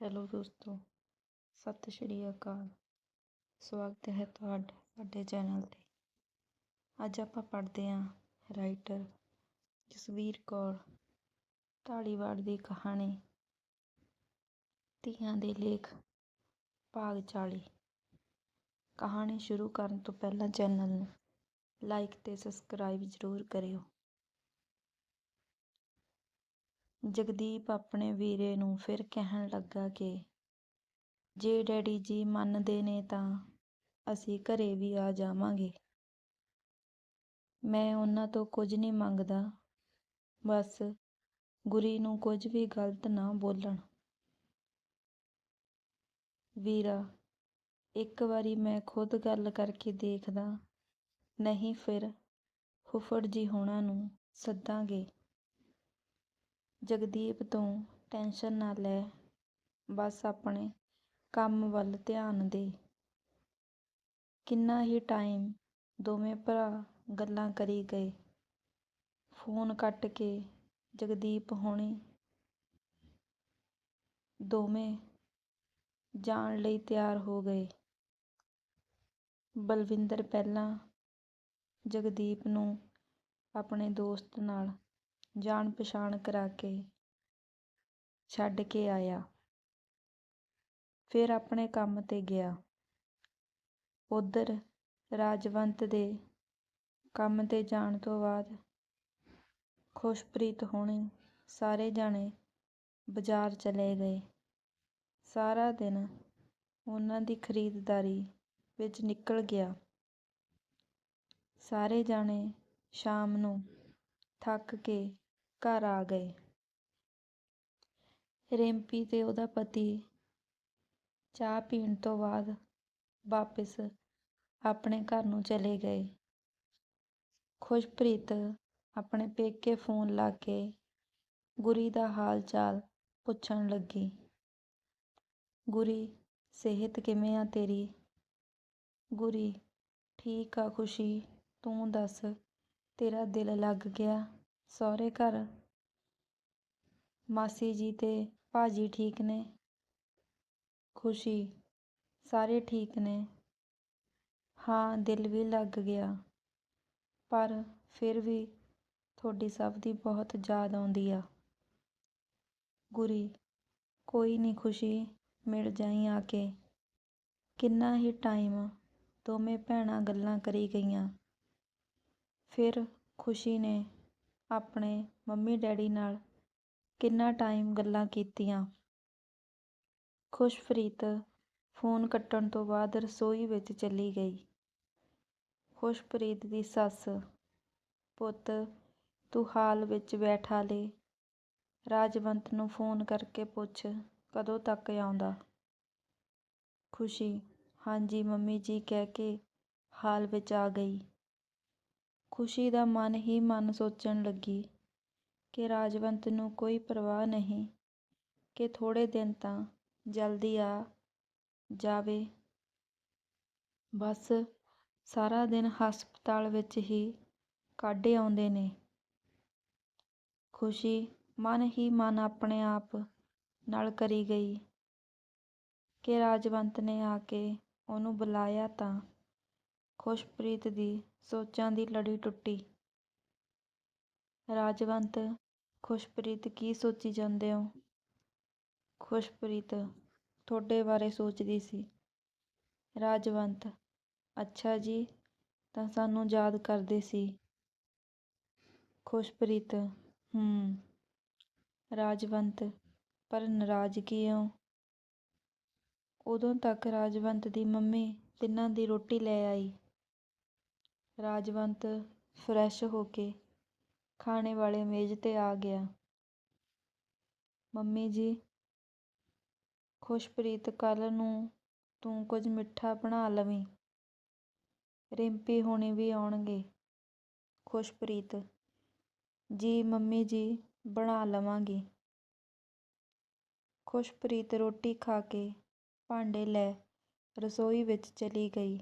Hello ਦੋਸਤੋ, ਸਤਿ ਸ਼੍ਰੀ ਅਕਾਲ। ਸਵਾਗਤ ਹੈ ਤੁਹਾਡਾ ਸਾਡੇ ਚੈਨਲ 'ਤੇ। ਅੱਜ ਆਪਾਂ ਪੜ੍ਹਦੇ ਹਾਂ ਰਾਈਟਰ ਜਸਵੀਰ ਕੌਰ ਢਾਲੀਵਾਲ ਦੀ ਕਹਾਣੀ, ਧੀਆਂ ਦੇ ਲੇਖ, ਭਾਗ 40 ਕਹਾਣੀ ਸ਼ੁਰੂ ਕਰਨ ਤੋਂ ਪਹਿਲਾਂ ਚੈਨਲ ਨੂੰ ਲਾਈਕ ਤੇ ਸਬਸਕ੍ਰਾਈਬ ਜ਼ਰੂਰ ਕਰਿਓ। ਜਗਦੀਪ ਆਪਣੇ ਵੀਰੇ ਨੂੰ ਫਿਰ ਕਹਿਣ ਲੱਗਾ ਕਿ, ਜੇ ਡੈਡੀ ਜੀ ਮੰਨਦੇ ਨੇ ਤਾਂ ਅਸੀਂ ਘਰੇ ਵੀ ਆ ਜਾਵਾਂਗੇ। ਮੈਂ ਉਹਨਾਂ ਤੋਂ ਕੁਝ ਨਹੀਂ ਮੰਗਦਾ। ਬਸ ਗੁਰੀ ਨੂੰ ਕੁਝ ਵੀ ਗਲਤ ਨਾ ਬੋਲਣ। ਵੀਰਾ, ਇੱਕ ਵਾਰੀ ਮੈਂ ਖੁਦ ਗੱਲ ਕਰਕੇ ਦੇਖਦਾ, ਨਹੀਂ ਫਿਰ ਫੁੱਫੜ ਜੀ ਹੋਣਾ ਨੂੰ ਸੱਦਾਂਗੇ। ਜਗਦੀਪ ਤੂੰ ਟੈਨਸ਼ਨ ਨਾ ਲੈ। ਬਸ ਆਪਣੇ ਕੰਮ ਵੱਲ ਧਿਆਨ ਦੇ। ਕਿੰਨਾ ਹੀ ਟਾਈਮ ਦੋਵੇਂ ਭਰਾ ਗੱਲਾਂ ਕਰੀ ਗਏ। ਫੋਨ ਕੱਟ ਕੇ ਜਗਦੀਪ ਹੋਣੀ ਦੋਵੇਂ ਜਾਣ ਲਈ ਤਿਆਰ ਹੋ ਗਏ। ਬਲਵਿੰਦਰ ਪਹਿਲਾਂ ਜਗਦੀਪ ਨੂੰ ਆਪਣੇ ਦੋਸਤ ਨਾਲ ਜਾਣ ਪਛਾਣ ਕਰਾ ਕੇ ਛੱਡ ਕੇ ਆਇਆ। ਫਿਰ ਆਪਣੇ ਕੰਮ ਤੇ ਗਿਆ। ਉਧਰ ਰਾਜਵੰਤ ਦੇ ਕੰਮ ਤੇ ਜਾਣ ਤੋਂ ਬਾਅਦ ਖੁਸ਼ਪ੍ਰੀਤ ਹੋਣੀ ਸਾਰੇ ਜਾਣੇ ਬਾਜ਼ਾਰ ਚਲੇ ਗਏ। ਸਾਰਾ ਦਿਨ ਉਹਨਾਂ ਦੀ ਖਰੀਦਦਾਰੀ ਵਿੱਚ ਨਿਕਲ ਗਿਆ। ਸਾਰੇ ਜਾਣੇ ਸ਼ਾਮ ਨੂੰ ਥੱਕ ਕੇ ਘਰ ਆ ਗਏ। ਰਿੰਪੀ ਤੇ ਉਹਦਾ ਪਤੀ ਚਾਹ ਪੀਣ ਤੋਂ ਬਾਅਦ ਵਾਪਸ ਆਪਣੇ ਘਰ ਨੂੰ ਚਲੇ ਗਏ। ਖੁਸ਼ਪ੍ਰੀਤ ਆਪਣੇ ਪੇਕੇ ਫੋਨ ਲਾ ਕੇ ਗੁਰੀ ਦਾ ਹਾਲ ਚਾਲ ਪੁੱਛਣ ਲੱਗੀ। ਗੁਰੀ, ਸਿਹਤ ਕਿਵੇਂ ਆ ਤੇਰੀ? ਗੁਰੀ, ਠੀਕ ਆ ਖੁਸ਼ੀ? ਤੂੰ ਦੱਸ, ਤੇਰਾ ਦਿਲ ਲੱਗ ਗਿਆ? ਸਹੁਰੇ ਘਰ। ਮਾਸੀ ਜੀ ਤੇ ਭਾਜੀ ਠੀਕ ਨੇ? ਖੁਸ਼ੀ। ਸਾਰੇ ਠੀਕ ਨੇ? ਹਾਂ, ਦਿਲ ਵੀ ਲੱਗ ਗਿਆ। ਪਰ ਫਿਰ ਵੀ ਤੁਹਾਡੀ ਸਭ ਦੀ ਬਹੁਤ ਯਾਦ ਆਉਂਦੀ ਆ। ਗੁਰੀ, ਕੋਈ ਨਹੀਂ ਖੁਸ਼ੀ ਮਿਲ ਜਾਈ ਆ ਕੇ। ਕਿੰਨਾ ਹੀ ਟਾਈਮ ਦੋਵੇਂ ਭੈਣਾਂ ਗੱਲਾਂ ਕਰੀ ਗਈਆਂ। ਫਿਰ ਖੁਸ਼ੀ ਨੇ ਆਪਣੇ ਮੰਮੀ ਡੈਡੀ ਨਾਲ ਕਿੰਨਾ ਟਾਈਮ ਗੱਲਾਂ ਕੀਤੀਆਂ। ਖੁਸ਼ਪ੍ਰੀਤ ਫੋਨ ਕੱਟਣ ਤੋਂ ਬਾਅਦ ਰਸੋਈ ਵਿੱਚ ਚਲੀ ਗਈ। ਖੁਸ਼ਪ੍ਰੀਤ ਦੀ ਸੱਸ, ਪੁੱਤ, ਤੂੰ ਹਾਲ ਵਿੱਚ ਬੈਠਾ ਲੈ। ਰਾਜਵੰਤ ਨੂੰ ਫੋਨ ਕਰਕੇ ਪੁੱਛ, ਕਦੋਂ ਤੱਕ ਆਉਂਦਾ? ਖੁਸ਼ੀ, ਹਾਂਜੀ, ਮੰਮੀ ਜੀ, ਕਹਿ ਕੇ ਹਾਲ ਵਿੱਚ ਆ ਗਈ। ਖੁਸ਼ੀ ਦਾ ਮਨ ਹੀ ਮਨ ਸੋਚਣ ਲੱਗੀ ਕਿ ਰਾਜਵੰਤ ਨੂੰ ਕੋਈ ਪਰਵਾਹ ਨਹੀਂ ਕਿ ਥੋੜੇ ਦਿਨ ਤਾਂ ਜਲਦੀ ਆ ਜਾਵੇ। ਬਸ ਸਾਰਾ ਦਿਨ ਹਸਪਤਾਲ ਵਿੱਚ ਹੀ ਕੱਢ ਆਉਂਦੇ ਨੇ। ਖੁਸ਼ੀ ਮਨ ਹੀ ਮਨ ਆਪਣੇ ਆਪ ਨਾਲ ਕਰੀ ਗਈ ਕਿ ਰਾਜਵੰਤ ਨੇ ਆ ਕੇ ਉਹਨੂੰ ਬੁਲਾਇਆ ਤਾਂ ਖੁਸ਼ਪ੍ਰੀਤ ਦੀ ਸੋਚਾਂ ਦੀ ਲੜੀ ਟੁੱਟੀ। ਰਾਜਵੰਤ, ਖੁਸ਼ਪ੍ਰੀਤ ਕੀ ਸੋਚੀ ਜਾਂਦੇ ਹੋ? ਖੁਸ਼ਪ੍ਰੀਤ ਤੁਹਾਡੇ ਬਾਰੇ ਸੋਚਦੀ ਸੀ। ਰਾਜਵੰਤ, ਅੱਛਾ ਜੀ, ਤਾਂ ਸਾਨੂੰ ਯਾਦ ਕਰਦੇ ਸੀ। ਖੁਸ਼ਪ੍ਰੀਤ, ਹੂੰ, ਰਾਜਵੰਤ, ਪਰ ਨਾਰਾਜ਼ ਕਿਉਂ ਉਦੋਂ ਤੱਕ ਰਾਜਵੰਤ ਦੀ ਮੰਮੀ ਤਿੰਨਾਂ ਦੀ ਰੋਟੀ ਲੈ ਆਈ। ਰਾਜਵੰਤ ਫਰੈਸ਼ ਹੋ ਕੇ ਖਾਣੇ ਵਾਲੇ ਮੇਜ਼ ਤੇ ਆ ਗਿਆ। ਮੰਮੀ ਜੀ, ਖੁਸ਼ਪ੍ਰੀਤ, ਕੱਲ੍ਹ ਨੂੰ ਤੂੰ ਕੁਝ ਮਿੱਠਾ ਬਣਾ ਲਵੀਂ। ਰਿੰਪੀ ਹੋਣੀ ਵੀ ਆਉਣਗੇ। ਖੁਸ਼ਪ੍ਰੀਤ, ਜੀ, ਮੰਮੀ ਜੀ, ਬਣਾ ਲਵਾਂਗੀ। ਖੁਸ਼ਪ੍ਰੀਤ ਰੋਟੀ ਖਾ ਕੇ ਭਾਂਡੇ ਲੈ ਰਸੋਈ ਵਿੱਚ ਚਲੀ ਗਈ।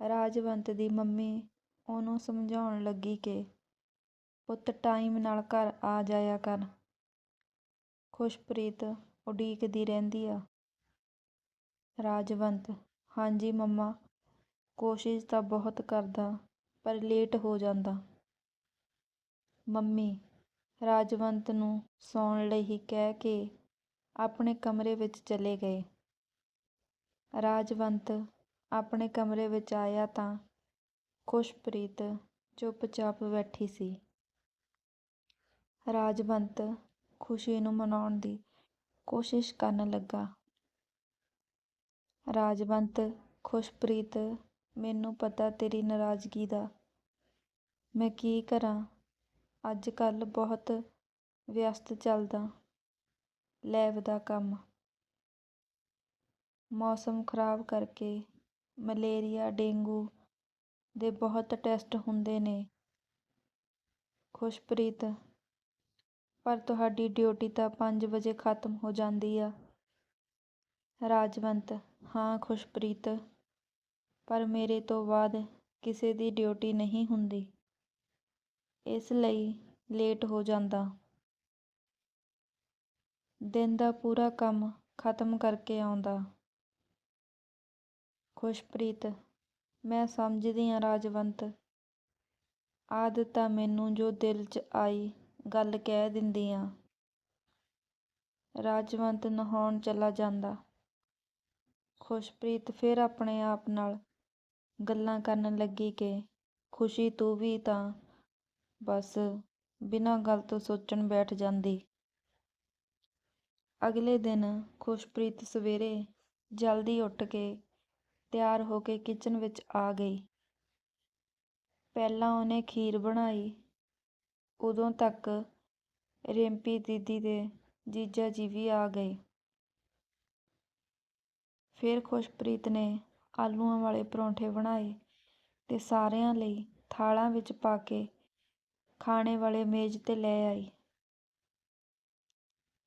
ਰਾਜਵੰਤ ਦੀ ਮੰਮੀ ਉਹਨੂੰ ਸਮਝਾਉਣ ਲੱਗੀ ਕਿ, ਪੁੱਤ ਟਾਈਮ ਨਾਲ ਘਰ ਆ ਜਾਇਆ ਕਰ। ਖੁਸ਼ਪ੍ਰੀਤ ਉਡੀਕਦੀ ਰਹਿੰਦੀ ਆ। ਰਾਜਵੰਤ, ਹਾਂਜੀ ਮੰਮਾ, ਕੋਸ਼ਿਸ਼ ਤਾਂ ਬਹੁਤ ਕਰਦਾ, ਪਰ ਲੇਟ ਹੋ ਜਾਂਦਾ। ਮੰਮੀ, ਰਾਜਵੰਤ ਨੂੰ ਸੌਣ ਲਈ ਹੀ ਕਹਿ ਕੇ ਆਪਣੇ ਕਮਰੇ ਵਿੱਚ ਚਲੇ ਗਏ। ਰਾਜਵੰਤ ਆਪਣੇ ਕਮਰੇ ਵਿੱਚ ਆਇਆ ਤਾਂ ਖੁਸ਼ਪ੍ਰੀਤ ਚੁੱਪਚਾਪ ਬੈਠੀ ਸੀ। ਰਾਜਵੰਤ ਖੁਸ਼ੀ ਨੂੰ ਮਨਾਉਣ ਦੀ ਕੋਸ਼ਿਸ਼ ਕਰਨ ਲੱਗਾ। ਰਾਜਵੰਤ, ਖੁਸ਼ਪ੍ਰੀਤ, ਮੈਨੂੰ ਪਤਾ ਤੇਰੀ ਨਾਰਾਜ਼ਗੀ ਦਾ। ਮੈਂ ਕੀ ਕਰਾਂ? ਅੱਜ ਕੱਲ੍ਹ ਬਹੁਤ ਵਿਅਸਤ ਚੱਲਦਾ। ਲੈਬ ਦਾ ਕੰਮ। ਮੌਸਮ ਖਰਾਬ ਕਰਕੇ ਮਲੇਰੀਆ, ਡੇਂਗੂ ਦੇ ਬਹੁਤ ਟੈਸਟ ਹੁੰਦੇ ਨੇ। ਖੁਸ਼ਪ੍ਰੀਤ, ਪਰ ਤੁਹਾਡੀ ਡਿਊਟੀ ਤਾਂ ਪੰਜ ਵਜੇ ਖਤਮ ਹੋ ਜਾਂਦੀ ਆ। ਰਾਜਵੰਤ, ਹਾਂ ਖੁਸ਼ਪ੍ਰੀਤ, ਪਰ ਮੇਰੇ ਤੋਂ ਬਾਅਦ ਕਿਸੇ ਦੀ ਡਿਊਟੀ ਨਹੀਂ ਹੁੰਦੀ। ਇਸ ਲਈ ਲੇਟ ਹੋ ਜਾਂਦਾ। ਦਿਨ ਦਾ ਪੂਰਾ ਕੰਮ ਖਤਮ ਕਰਕੇ ਆਉਂਦਾ। ਖੁਸ਼ਪ੍ਰੀਤ ਮੈਂ ਸਮਝਦੀ ਹਾਂ ਰਾਜਵੰਤ। ਆਦਤ ਤਾਂ ਮੈਨੂੰ ਜੋ ਦਿਲ 'ਚ ਆਈ, ਗੱਲ ਕਹਿ ਦਿੰਦੀ ਹਾਂ ਰਾਜਵੰਤ ਨਹਾਉਣ ਚਲਾ ਜਾਂਦਾ। ਖੁਸ਼ਪ੍ਰੀਤ ਫਿਰ ਆਪਣੇ ਆਪ ਨਾਲ ਗੱਲਾਂ ਕਰਨ ਲੱਗੀ ਕਿ ਖੁਸ਼ੀ ਤੂੰ ਵੀ ਤਾਂ ਬਸ ਬਿਨਾਂ ਗੱਲ ਤੋਂ ਸੋਚਣ ਬੈਠ ਜਾਂਦੀ। ਅਗਲੇ ਦਿਨ ਖੁਸ਼ਪ੍ਰੀਤ ਸਵੇਰੇ ਜਲਦੀ ਉੱਠ ਕੇ ਤਿਆਰ ਹੋ ਕੇ ਕਿਚਨ ਵਿੱਚ ਆ ਗਈ। ਪਹਿਲਾਂ ਉਹਨੇ ਖੀਰ ਬਣਾਈ। ਉਦੋਂ ਤੱਕ ਰਿੰਪੀ ਦੀਦੀ ਦੇ ਜੀਜਾ ਜੀ ਵੀ ਆ ਗਏ। ਫਿਰ ਖੁਸ਼ਪ੍ਰੀਤ ਨੇ ਆਲੂਆਂ ਵਾਲੇ ਪਰੌਂਠੇ ਬਣਾਏ ਤੇ ਸਾਰਿਆਂ ਲਈ ਥਾਲਾਂ ਵਿੱਚ ਪਾ ਕੇ ਖਾਣੇ ਵਾਲੇ ਮੇਜ਼ ਤੇ ਲੈ ਆਈ।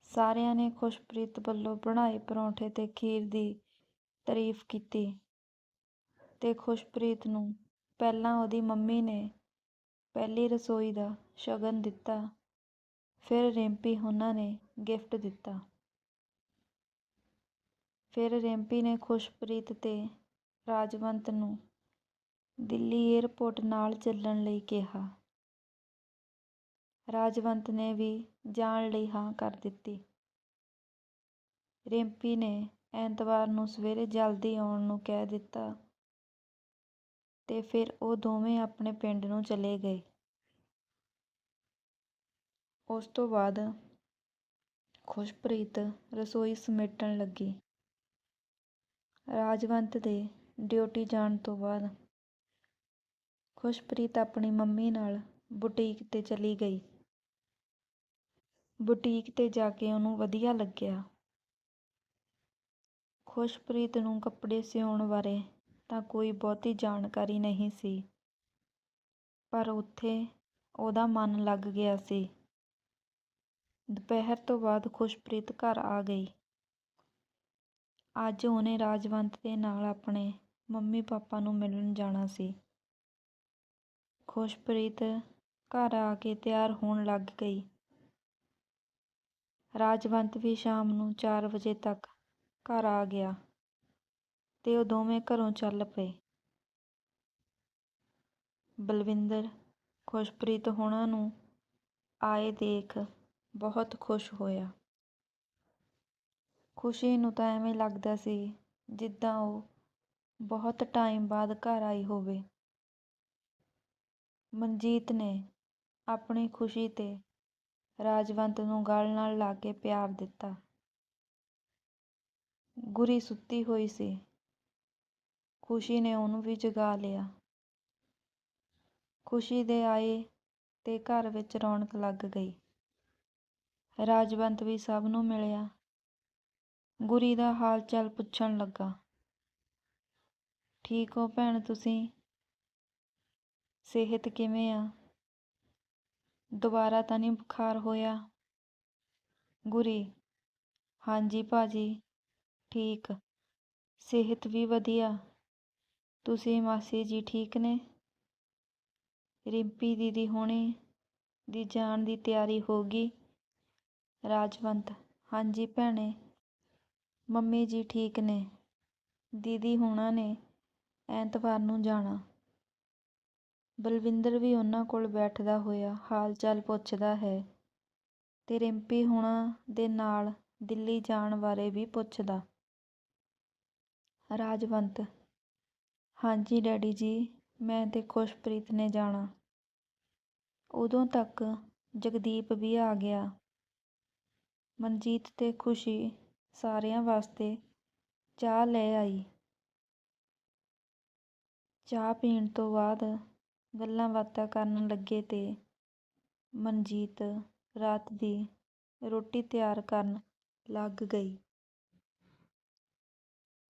ਸਾਰਿਆਂ ਨੇ ਖੁਸ਼ਪ੍ਰੀਤ ਵੱਲੋਂ ਬਣਾਏ ਪਰੌਂਠੇ ਤੇ ਖੀਰ ਦੀ ਤਾਰੀਫ ਕੀਤੀ। ਤੇ ਖੁਸ਼ਪ੍ਰੀਤ ਨੂੰ ਪਹਿਲਾਂ ਉਹਦੀ ਮੰਮੀ ਨੇ ਪਹਿਲੀ ਰਸੋਈ ਦਾ ਸ਼ਗਨ ਦਿੱਤਾ, ਫਿਰ ਰਿੰਪੀ ਉਹਨਾਂ ਨੇ ਗਿਫਟ ਦਿੱਤਾ। ਫਿਰ ਰਿੰਪੀ ਨੇ ਖੁਸ਼ਪ੍ਰੀਤ ਤੇ ਰਾਜਵੰਤ ਨੂੰ ਦਿੱਲੀ ਏਅਰਪੋਰਟ ਨਾਲ ਚੱਲਣ ਲਈ ਕਿਹਾ। ਰਾਜਵੰਤ ਨੇ ਵੀ ਜਾਣ ਲਈ ਹਾਂ ਕਰ ਦਿੱਤੀ। ਰਿੰਪੀ ਨੇ ਐਤਵਾਰ ਨੂੰ ਸਵੇਰੇ ਜਲਦੀ ਆਉਣ ਨੂੰ ਕਹਿ ਦਿੱਤਾ ਤੇ ਫਿਰ ਉਹ ਦੋਵੇਂ ਆਪਣੇ ਪਿੰਡ ਨੂੰ ਚਲੇ ਗਏ। ਉਸ ਤੋਂ ਬਾਅਦ ਖੁਸ਼ਪ੍ਰੀਤ ਰਸੋਈ ਸਮੇਟਣ ਲੱਗੀ। ਰਾਜਵੰਤ ਦੇ ਡਿਊਟੀ ਜਾਣ ਤੋਂ ਬਾਅਦ ਖੁਸ਼ਪ੍ਰੀਤ ਆਪਣੀ ਮੰਮੀ ਨਾਲ ਬੁਟੀਕ ਤੇ ਚਲੀ ਗਈ। ਬੁਟੀਕ ਤੇ ਜਾ ਕੇ ਉਹਨੂੰ ਵਧੀਆ ਲੱਗਿਆ। ਖੁਸ਼ਪ੍ਰੀਤ ਨੂੰ ਕੱਪੜੇ ਸਿਉਣ ਬਾਰੇ ਤਾਂ ਕੋਈ ਬਹੁਤੀ ਜਾਣਕਾਰੀ ਨਹੀਂ ਸੀ। ਪਰ ਉੱਥੇ ਉਹਦਾ ਮਨ ਲੱਗ ਗਿਆ ਸੀ। ਦੁਪਹਿਰ ਤੋਂ ਬਾਅਦ ਖੁਸ਼ਪ੍ਰੀਤ ਘਰ ਆ ਗਈ। ਅੱਜ ਉਹਨੇ ਰਾਜਵੰਤ ਦੇ ਨਾਲ ਆਪਣੇ ਮੰਮੀ ਪਾਪਾ ਨੂੰ ਮਿਲਣ ਜਾਣਾ ਸੀ। ਖੁਸ਼ਪ੍ਰੀਤ ਘਰ ਆ ਕੇ ਤਿਆਰ ਹੋਣ ਲੱਗ ਗਈ। ਰਾਜਵੰਤ ਵੀ ਸ਼ਾਮ ਨੂੰ 4 ਵਜੇ ਤੱਕ ਘਰ ਆ ਗਿਆ। ਤੇ ਉਹ ਦੋਵੇਂ ਘਰੋਂ ਚੱਲ ਪਏ। ਬਲਵਿੰਦਰ ਖੁਸ਼ਪ੍ਰੀਤ ਹੋਣਾ ਨੂੰ ਆਏ ਦੇਖ ਬਹੁਤ ਖੁਸ਼ ਹੋਇਆ। ਖੁਸ਼ੀ ਨੂੰ ਤਾਂ ਐਵੇਂ ਲੱਗਦਾ ਸੀ ਜਿੱਦਾਂ ਉਹ ਬਹੁਤ ਟਾਈਮ ਬਾਅਦ ਘਰ ਆਈ ਹੋਵੇ। ਮਨਜੀਤ ਨੇ ਆਪਣੀ ਖੁਸ਼ੀ ਤੇ ਰਾਜਵੰਤ ਨੂੰ ਗਲ ਨਾਲ ਲਾ ਕੇ ਪਿਆਰ ਦਿੱਤਾ। ਗੁਰੀ ਸੁੱਤੀ ਹੋਈ ਸੀ। ਖੁਸ਼ੀ ਨੇ ਉਹਨੂੰ ਵੀ ਜਗਾ ਲਿਆ। ਖੁਸ਼ੀ ਦੇ ਆਏ ਤੇ ਘਰ ਵਿੱਚ ਰੌਣਕ ਲੱਗ ਗਈ। ਰਾਜਵੰਤ ਵੀ ਸਭ ਨੂੰ ਮਿਲਿਆ। ਗੁਰੀ ਦਾ ਹਾਲ ਚਾਲ ਪੁੱਛਣ ਲੱਗਾ। ਠੀਕ ਹੋ ਭੈਣ ਤੁਸੀਂ? ਸਿਹਤ ਕਿਵੇਂ ਆ? ਦੁਬਾਰਾ ਤਾਂ ਨਹੀਂ ਬੁਖਾਰ ਹੋਇਆ? ਗੁਰੀ, ਹਾਂਜੀ ਭਾਜੀ, ਠੀਕ। ਸਿਹਤ ਵੀ ਵਧੀਆ। ਤੁਸੀਂ ਮਾਸੀ ਜੀ ਠੀਕ ਨੇ? ਰਿੰਪੀ ਦੀਦੀ ਹੋਣੀ ਦੀ ਜਾਣ ਦੀ ਤਿਆਰੀ ਹੋ ਗਈ। ਰਾਜਵੰਤ, ਹਾਂਜੀ ਭੈਣੇ। ਮੰਮੀ ਜੀ ਠੀਕ ਨੇ? ਦੀਦੀ ਹੁਣਾਂ ਨੇ ਐਤਵਾਰ ਨੂੰ ਜਾਣਾ। ਬਲਵਿੰਦਰ ਵੀ ਉਹਨਾਂ ਕੋਲ ਬੈਠਦਾ ਹੋਇਆ ਹਾਲ ਚਾਲ ਪੁੱਛਦਾ ਹੈ ਤੇ ਰਿੰਪੀ ਹੁਣਾਂ ਦੇ ਨਾਲ ਦਿੱਲੀ ਜਾਣ ਬਾਰੇ ਵੀ ਪੁੱਛਦਾ। ਰਾਜਵੰਤ ਹਾਂਜੀ ਡੈਡੀ ਜੀ, ਮੈਂ ਤੇ ਖੁਸ਼ਪ੍ਰੀਤ ਨੇ ਜਾਣਾ। ਉਦੋਂ ਤੱਕ ਜਗਦੀਪ ਵੀ ਆ ਗਿਆ। ਮਨਜੀਤ ਤੇ ਖੁਸ਼ੀ ਸਾਰਿਆਂ ਵਾਸਤੇ ਚਾਹ ਲੈ ਆਈ। ਚਾਹ ਪੀਣ ਤੋਂ ਬਾਅਦ ਗੱਲਾਂ ਬਾਤਾਂ ਕਰਨ ਲੱਗੇ ਤੇ ਮਨਜੀਤ ਰਾਤ ਦੀ ਰੋਟੀ ਤਿਆਰ ਕਰਨ ਲੱਗ ਗਈ।